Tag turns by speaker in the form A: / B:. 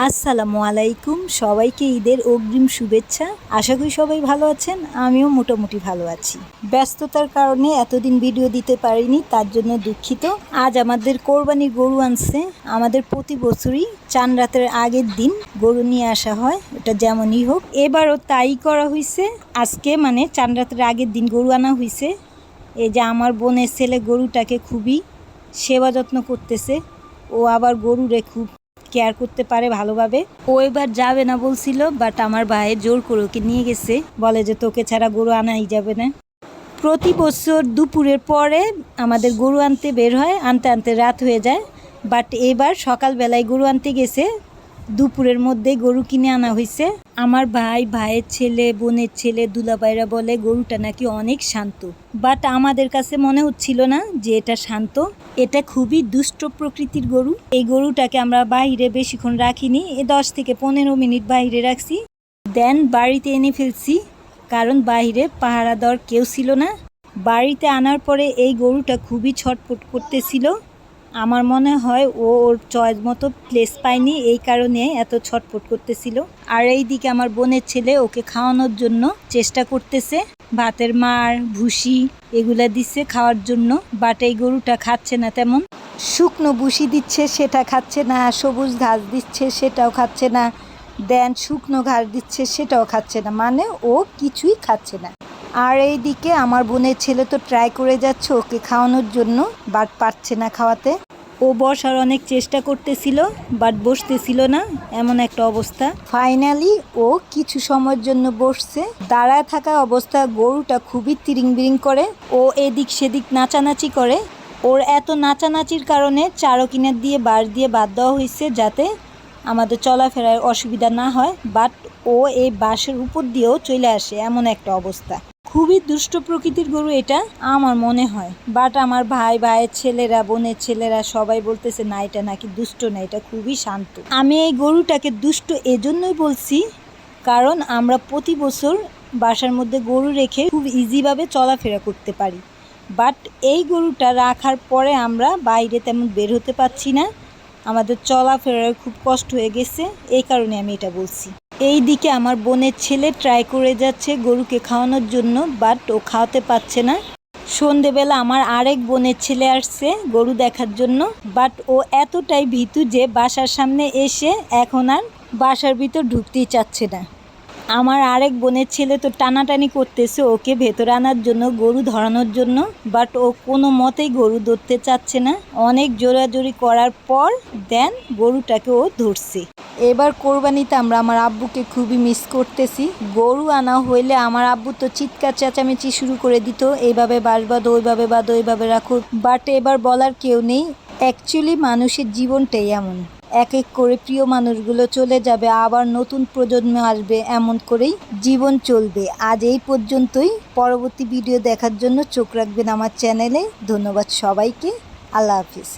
A: আসসালামু আলাইকুম, সবাইকে ঈদের অগ্রিম শুভেচ্ছা। আশা করি সবাই ভালো আছেন, আমিও মোটামুটি ভালো আছি। ব্যস্ততার কারণে এতদিন ভিডিও দিতে পারিনি, তার জন্য দুঃখিত। আজ আমাদের কোরবানি গরু আনছে। আমাদের প্রতি বছরই চান রাতের আগের দিন গরু নিয়ে আসা হয়, ওটা যেমনই হোক। এবারও তাই করা হয়েছে আজকে মানে চান রাতের আগের দিন গরু আনা হয়েছে এই যে আমার বোনের ছেলে গরুটাকে খুবই সেবা যত্ন করতেছে। ও আবার গরুরে খুব কেয়ার করতে পারে ভালোভাবে। ও এবার যাবে না বলছিল বাট আমার ভাইয়ের জোর করে ওকে নিয়ে গেছে। বলে যে তোকে ছাড়া গরু আনাই যাবে না। প্রতি বছর দুপুরের পরে আমাদের গরু আনতে বের হয়, আনতে আনতে রাত হয়ে যায়। বাট এবার সকালবেলায় গরু আনতে গেছে। দুপুরের মধ্যে গরু কিনে আনা হয়েছে। আমার ভাই, ভাইয়ের ছেলে, বোনের ছেলে, দুলাভাইরা বলে গরুটা নাকি অনেক শান্ত। বাট আমাদের কাছে মনে হচ্ছিল না যে এটা শান্ত। এটা খুবই দুষ্ট প্রকৃতির গরু। এই গরুটাকে আমরা বাইরে বেশিক্ষণ রাখিনি। এ দশ থেকে পনেরো মিনিট বাইরে রাখছি। দেন বাড়িতে এনে ফেলছি। কারণ বাইরে পাহারা দেওয়ার কেউ ছিল না। বাড়িতে আনার পরে এই গরুটা খুবই ছটপট করতেছিল। আমার মনে হয় ও ওর চয়েস মতো প্লেস পায়নি, এই কারণে এত ছটফট করতেছিল। আর এই দিকে আমার বোনের ছেলে ওকে খাওয়ানোর জন্য চেষ্টা করতেছে। ভাতের মার, ভুসি এগুলা দিচ্ছে খাওয়ার জন্য। বাট এই গরুটা খাচ্ছে না তেমন। শুকনো ভুসি দিচ্ছে, সেটা খাচ্ছে না। সবুজ ঘাস দিচ্ছে, সেটাও খাচ্ছে না। দেন শুকনো ঘাস দিচ্ছে, সেটাও খাচ্ছে না। মানে ও কিছুই খাচ্ছে না। আর এই দিকে আমার বোনের ছেলে তো ট্রাই করে যাচ্ছে, ওকে খাওয়ানোর জন্য বাট পারছে না খাওয়াতে। ও বসার অনেক চেষ্টা করতেছিল বাট বসতেছিল না, এমন একটা অবস্থা। ফাইনালি ও কিছু সময়ের জন্য বসছে, দাঁড়ায় থাকা অবস্থা, গরুটা খুবই তিরিং বিরিং করে। ও এদিক সেদিক নাচানাচি করে। ওর এত নাচানাচির কারণে চারো কিনার দিয়ে বাঁশ দিয়ে বাদ দেওয়া হয়েছে যাতে আমাদের চলাফেরার অসুবিধা না হয় বাট ও এই বাঁশের উপর দিয়েও চলে আসে, এমন একটা অবস্থা। খুবই দুষ্ট প্রকৃতির গরু এটা, আমার মনে হয়। বাট আমার ভাই, ভাইয়ের ছেলেরা, বোনের ছেলেরা সবাই বলতেছে, না, এটা নাকি দুষ্ট না, এটা খুবই শান্ত। আমি এই গরুটাকে দুষ্ট এজন্যই বলছি, কারণ আমরা প্রতি বছর বাসার মধ্যে গরু রেখে খুব ইজিভাবে চলাফেরা করতে পারি। বাট এই গরুটা রাখার পরে আমরা বাইরে তেমন বের হতে পারছি না। আমাদের চলাফেরার খুব কষ্ট হয়ে গেছে এই কারণে আমি এটা বলছি। এই দিকে আমার বোনের ছেলে ট্রাই করে যাচ্ছে গরুকে খাওয়ানোর জন্য, বাট ও খাওয়াতে পারছে না। সন্ধেবেলা আমার আরেক বোনের ছেলে আসছে গরু দেখার জন্য, বাট ও এতটাই ভীতু যে বাসার সামনে এসে এখন আর বাসার ভিতর ঢুকতেই চাচ্ছে না। আমার আরেক বোনের ছেলে তো টানাটানি করতেছে ওকে ভেতরে আনার জন্য, গরু ধরানোর জন্য, বাট ও কোনো মতেই গরু ধরতে চাচ্ছে না। অনেক জোরাজোরি করার পর দেন গরুটাকে ও ধরছে। এবার কোরবানিতে আমরা আমার আব্বুকে খুবই মিস করতেছি। গরু আনা হইলে আমার আব্বু তো চিৎকার চেঁচামেচি শুরু করে দিত, এইভাবে বাস বাঁধো, ওইভাবে বাঁধো, ওইভাবে রাখো। বাট এবার বলার কেউ নেই অ্যাকচুয়ালি মানুষের জীবনটাই এমন। এক এক করে প্রিয় মানুষগুলো চলে যাবে, আবার নতুন প্রজন্ম আসবে, এমন করেই জীবন চলবে। আজ এই পর্যন্তই, পরবর্তী ভিডিও দেখার জন্য চোখ রাখবেন আমার চ্যানেলে ধন্যবাদ সবাইকে, আল্লাহ হাফিজ।